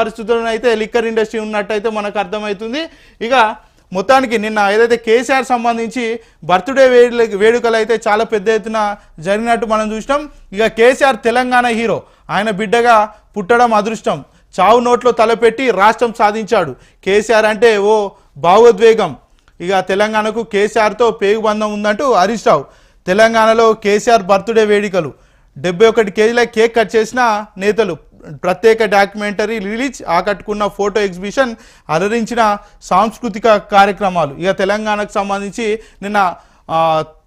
పరిస్థితులను అయితే liquor industry ఉన్నట్టయితే మనకు అర్థమవుతుంది. ఇక మొత్తానికి నిన్న ఏదైతే కేసీఆర్ సంబంధించి బర్త్డే వేడుక వేడుకలు అయితే చాలా పెద్ద ఎత్తున జరిగినట్టు మనం చూసినాం. ఇక కేసీఆర్ తెలంగాణ హీరో ఆయన బిడ్డగా పుట్టడం అదృష్టం. చావు నోట్లో తలపెట్టి రాష్ట్రం సాధించాడు. కేసీఆర్ అంటే ఓ భావోద్వేగం. ఇక తెలంగాణకు కేసీఆర్తో పేగుబంధం ఉందంటూ హరీష్ రావు. తెలంగాణలో కేసీఆర్ బర్త్డే వేడుకలు. డెబ్బై ఒకటి కేజీల కేక్ కట్ చేసిన నేతలు. ప్రత్యేక డాక్యుమెంటరీ రిలీజ్ ఆకట్టుకున్న ఫోటో ఎగ్జిబిషన్ అలరించిన సాంస్కృతిక కార్యక్రమాలు. ఇక తెలంగాణకు సంబంధించి నిన్న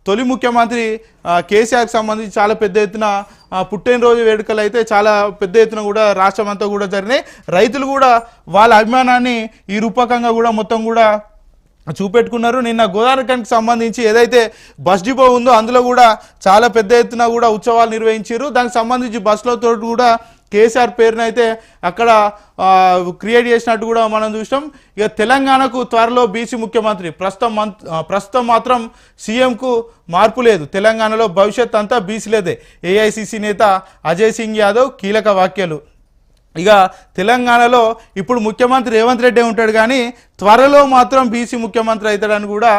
తొలి ముఖ్యమంత్రి కేసీఆర్కి సంబంధించి చాలా పెద్ద ఎత్తున పుట్టినరోజు వేడుకలు అయితే చాలా పెద్ద ఎత్తున కూడా రాష్ట్రం అంతా కూడా జరిగినాయి. రైతులు కూడా వాళ్ళ అభిమానాన్ని ఈ రూపకంగా కూడా మొత్తం కూడా చూపెట్టుకున్నారు. నిన్న గోదావరికి సంబంధించి ఏదైతే బస్ డిపో ఉందో అందులో కూడా చాలా పెద్ద ఎత్తున కూడా ఉత్సవాలు నిర్వహించారు. దానికి సంబంధించి బస్సులతో కూడా కేసీఆర్ పేరునైతే అయితే అక్కడ క్రియేట్ చేసినట్టు కూడా మనం చూసాం ఇక తెలంగాణకు త్వరలో బీసీ ముఖ్యమంత్రి. ప్రస్తుతం మంత్ ప్రస్తుతం మాత్రం సీఎంకు మార్పు లేదు. తెలంగాణలో భవిష్యత్ అంతా బీసీలేదే. ఏఐసిసి నేత అజయ్ సింగ్ యాదవ్ కీలక వ్యాఖ్యలు. ఇక తెలంగాణలో ఇప్పుడు ముఖ్యమంత్రి రేవంత్ రెడ్డి ఉంటాడు కానీ త్వరలో మాత్రం బీసీ ముఖ్యమంత్రి అవుతాడని కూడా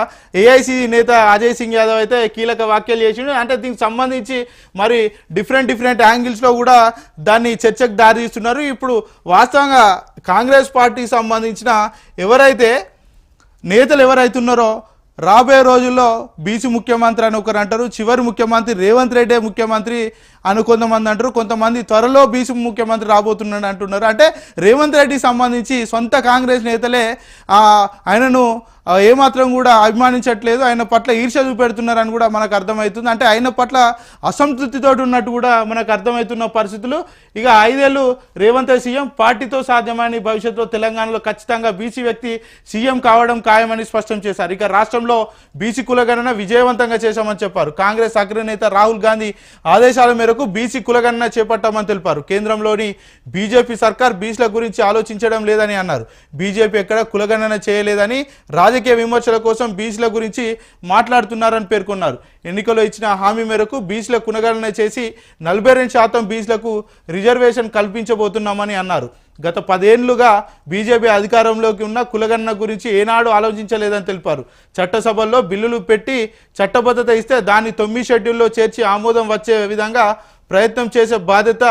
ఏఐసీ నేత అజయ్ సింగ్ యాదవ్ అయితే కీలక వ్యాఖ్యలు చేసిండు. అంటే దీనికి సంబంధించి మరి డిఫరెంట్ డిఫరెంట్ యాంగిల్స్లో కూడా దాన్ని చర్చకు దారితీస్తున్నారు. ఇప్పుడు వాస్తవంగా కాంగ్రెస్ పార్టీకి సంబంధించిన ఎవరైతే నేతలు ఎవరైతున్నారో రాబోయే రోజుల్లో బీసీ ముఖ్యమంత్రి అని ఒకరు అంటారు చివరి ముఖ్యమంత్రి రేవంత్ రెడ్డే ముఖ్యమంత్రి అని కొంతమంది అంటారు కొంతమంది త్వరలో బీసీ ముఖ్యమంత్రి రాబోతున్నాడు అంటున్నారు. అంటే రేవంత్ రెడ్డికి సంబంధించి సొంత కాంగ్రెస్ నేతలే ఆయనను ఏమాత్రం కూడా అభిమానించట్లేదు ఆయన పట్ల ఈర్ష చూపెడుతున్నారని కూడా మనకు అర్థమవుతుంది. అంటే ఆయన పట్ల అసంతృప్తితో ఉన్నట్టు కూడా మనకు అర్థమవుతున్న పరిస్థితులు. ఇక ఐదేళ్ళు రేవంత్ సీఎం పార్టీతో సాధ్యమని భవిష్యత్తులో తెలంగాణలో ఖచ్చితంగా బీసీ వ్యక్తి సీఎం కావడం ఖాయమని స్పష్టం చేశారు. ఇక రాష్ట్రంలో బీసీ కులగణన విజయవంతంగా చేశామని చెప్పారు. కాంగ్రెస్ అగ్రనేత రాహుల్ గాంధీ ఆదేశాల మేరకు బీసీ కులగణన చేపట్టామని తెలిపారు. కేంద్రంలోని బీజేపీ సర్కార్ బీసీల గురించి ఆలోచించడం లేదని అన్నారు. బీజేపీ ఎక్కడ కులగణన చేయలేదని రాజకీయ విమర్శల కోసం బీసీల గురించి మాట్లాడుతున్నారని పేర్కొన్నారు. ఎన్నికల్లో ఇచ్చిన హామీ మేరకు బీసీల కులగణన చేసి నలభై రెండు శాతం బీసీలకు రిజర్వేషన్ కల్పించబోతున్నామని అన్నారు. గత పదేళ్ళుగా బీజేపీ అధికారంలోకి ఉన్న కులగణన గురించి ఏనాడు ఆలోచించలేదని తెలిపారు. చట్టసభల్లో బిల్లులు పెట్టి చట్టబద్ధత ఇస్తే దాన్ని తొమ్మిది షెడ్యూల్లో చేర్చి ఆమోదం వచ్చే విధంగా ప్రయత్నం చేసే బాధ్యత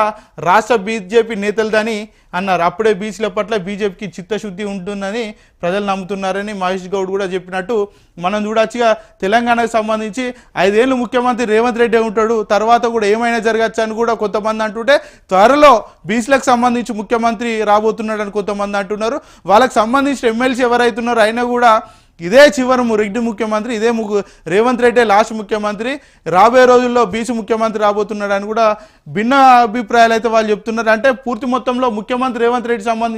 రాష్ట్ర బీజేపీ నేతలదని అన్నారు. అప్పుడే బీసీల పట్ల బీజేపీకి చిత్తశుద్ధి ఉంటుందని ప్రజలు నమ్ముతున్నారని మహేష్ గౌడ్ కూడా చెప్పినట్టు మనం చూడొచ్చుగా తెలంగాణకు సంబంధించి ఐదేళ్ళు ముఖ్యమంత్రి రేవంత్ రెడ్డి ఉంటాడు తర్వాత కూడా ఏమైనా జరగచ్చు అని కూడా కొంతమంది అంటుంటే త్వరలో బీసీలకు సంబంధించి ముఖ్యమంత్రి రాబోతున్నాడని కొంతమంది అంటున్నారు. వాళ్ళకి సంబంధించిన ఎమ్మెల్సీ ఎవరైతున్నారో అయినా కూడా ఇదే చివరి రెడ్డి ముఖ్యమంత్రి ఇదే ముగ్గు రేవంత్ రెడ్డి లాస్ట్ ముఖ్యమంత్రి రాబోయే రోజుల్లో బీసీ ముఖ్యమంత్రి రాబోతున్నాడు అని కూడా భిన్న అభిప్రాయాలు అయితే వాళ్ళు చెప్తున్నారు. అంటే పూర్తి మొత్తంలో ముఖ్యమంత్రి రేవంత్ రెడ్డి సంబంధించి